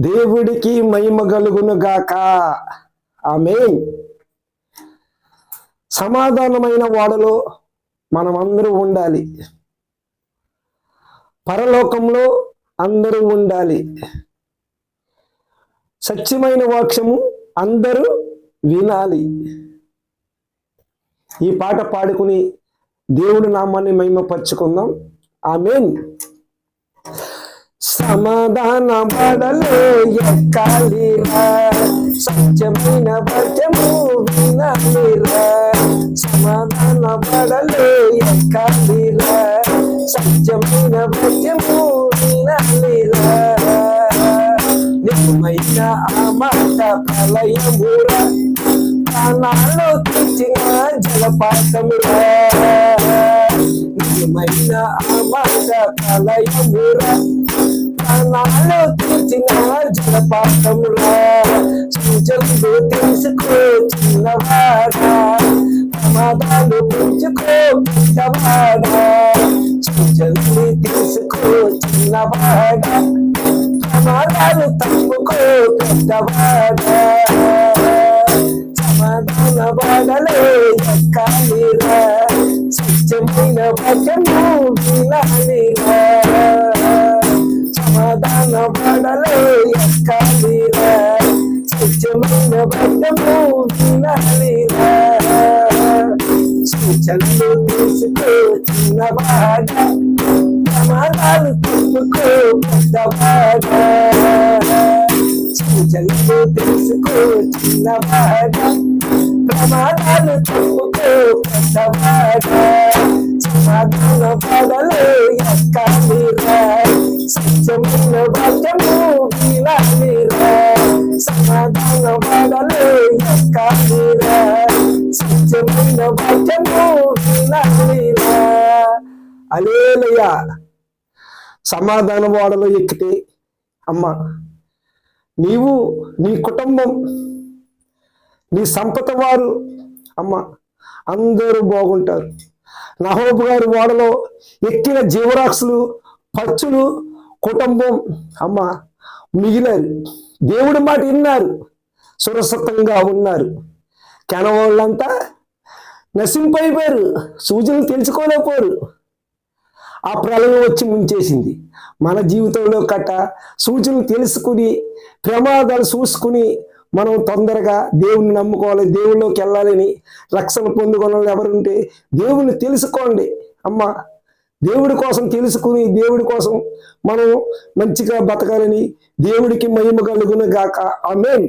దేవుడికి మహిమ కలుగును గాక ఆమె సమాధానమైన వాడలో మనమందరూ ఉండాలి. పరలోకంలో అందరూ ఉండాలి. సత్యమైన వాక్యము అందరూ వినాలి. ఈ పాట పాడుకుని దేవుడి నామాన్ని మహిమపరుచుకుందాం. ఆమెన్. సమాధాన బడలో ఎక్కాలిరా సత్యమైన వచము వినాలిరా సమాధాన బడలో ఎక్కాలిరా సత్యమైన వచము వినాలిరా నిజమైన ఆ మాట ప్రళయమురా ప్రాణాలు తెచ్చిన జలపాతమురా నిజమైన ఆ మాట ప్రళయమురా ప్రాణాలు తెచ్చిన జలపాతమురా సూచనలు తెలుసుకో చిన్నవాడా ప్రమాదాలు పెంచుకో పెద్దవాడా సూచనలు చిన్నవాడా ప్రమాదాలు తప్పుకో పెద్దవాడా సమాధాన వాడలే ఎక్కాలిరా సత్యమైన వచము వాడలే ఎక్కాలిరా సత్యమైన వచము వినాలిరా సూచనలు తీసుకో చిన్నవాడా ప్రమాదాలు తప్పుకో పెద్దవాడా సూచనలు ప్రమాదాలు తప్పుకో పెద్దవాడా సమాధాన పడలు ఎక్కాలిరా సత్యమైన వాక్యము వినాలిరా సమాధాన పడలు ఎక్కాలిరా సత్యమైన వాక్యము వినాలిరా అలేలయ్యా సమాధాన వాడలో ఎక్కితే అమ్మ నీవు నీ కుటుంబం నీ సంపద వారు అమ్మ అందరూ బాగుంటారు. నహోబు గారి ఓడలో ఎక్కిన జీవరాక్షులు పచ్చులు కుటుంబం అమ్మ మిగిలారు. దేవుడి మాట విన్నారు. సురసత్వంగా ఉన్నారు. వాళ్ళంతా నశింపైపోయారు. సూచనలు తెలుసుకోలేకపోరు. ఆ ప్రళయం వచ్చి ముంచేసింది. మన జీవితంలో కట్ట సూచనలు తెలుసుకుని ప్రమాదాలు చూసుకుని మనం తొందరగా దేవుణ్ణి నమ్ముకోవాలి దేవుళ్ళలోకి వెళ్ళాలని రక్షణ పొందుకోవాలని ఎవరుంటే దేవుణ్ణి తెలుసుకోండి. అమ్మ దేవుడి కోసం తెలుసుకుని దేవుడి కోసం మనం మంచిగా బతకాలని దేవుడికి మహిమ కలుగును గాక ఆమెన్.